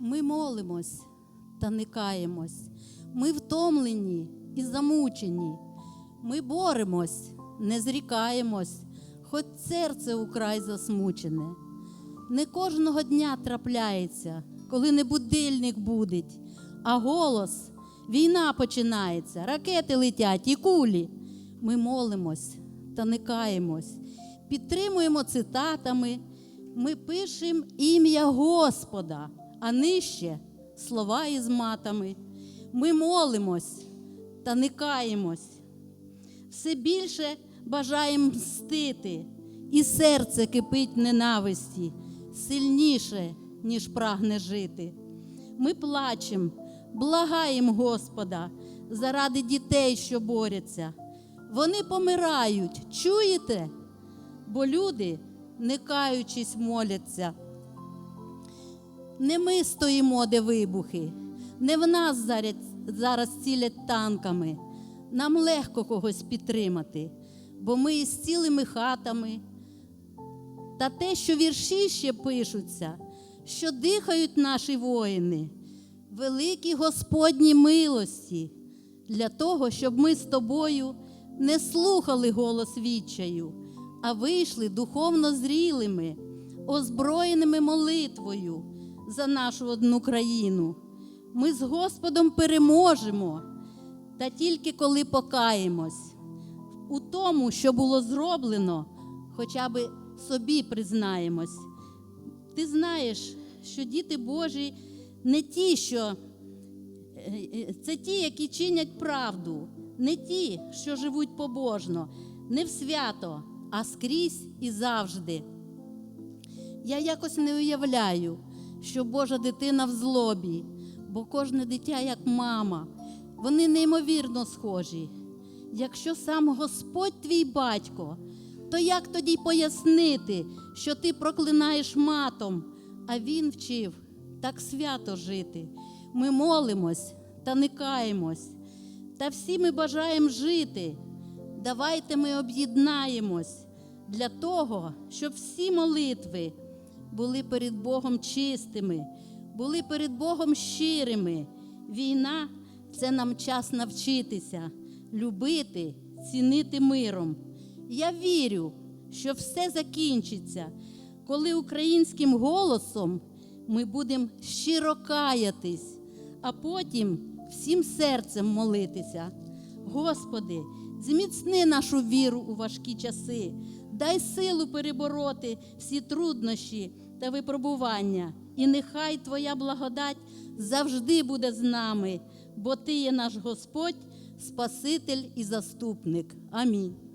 Ми молимось та не каємось. Ми втомлені і замучені. Ми боремось, не зрікаємось, хоч серце украй засмучене. Не кожного дня трапляється, коли не будильник будить, а голос, війна починається, ракети летять і кулі. Ми молимось та не каємось, підтримуємо цитатами, ми пишемо ім'я Господа, а нижче слова із матами. Ми молимось та не каємось. Все більше бажаємо мстити, і серце кипить ненависті, сильніше, ніж прагне жити. Ми плачемо, благаємо Господа заради дітей, що борються. Вони помирають, чуєте? Бо люди, не каючись, моляться. Не ми стоїмо, де вибухи, не в нас зараз, зараз цілять танками. Нам легко когось підтримати, бо ми із цілими хатами. Та те, що вірші ще пишуться, що дихають наші воїни, великі Господні милості для того, щоб ми з тобою не слухали голос відчаю, а вийшли духовно зрілими, озброєними молитвою за нашу одну країну. Ми з Господом переможемо, та тільки коли покаємось у тому, що було зроблено, хоча би собі признаємось. Ти знаєш, що діти Божі не ті, що е, е, це ті, які чинять правду, не ті, що живуть побожно, не в свято, а скрізь і завжди. Я якось не уявляю, що Божа дитина в злобі, бо кожне дитя як мама, вони неймовірно схожі. Якщо сам Господь твій батько, то як тоді пояснити, що ти проклинаєш матом, а він вчив так свято жити? Ми молимось та не каємось, та всі ми бажаємо жити. Давайте ми об'єднаємось для того, щоб всі молитви були перед Богом чистими, були перед Богом щирими. Війна це нам час навчитися, любити, цінити миром. Я вірю, що все закінчиться, коли українським голосом ми будемо щиро каятись, а потім всім серцем молитися. Господи, зміцни нашу віру у важкі часи, дай силу перебороти всі труднощі та випробування, і нехай Твоя благодать завжди буде з нами, бо Ти є наш Господь, Спаситель і заступник. Амінь.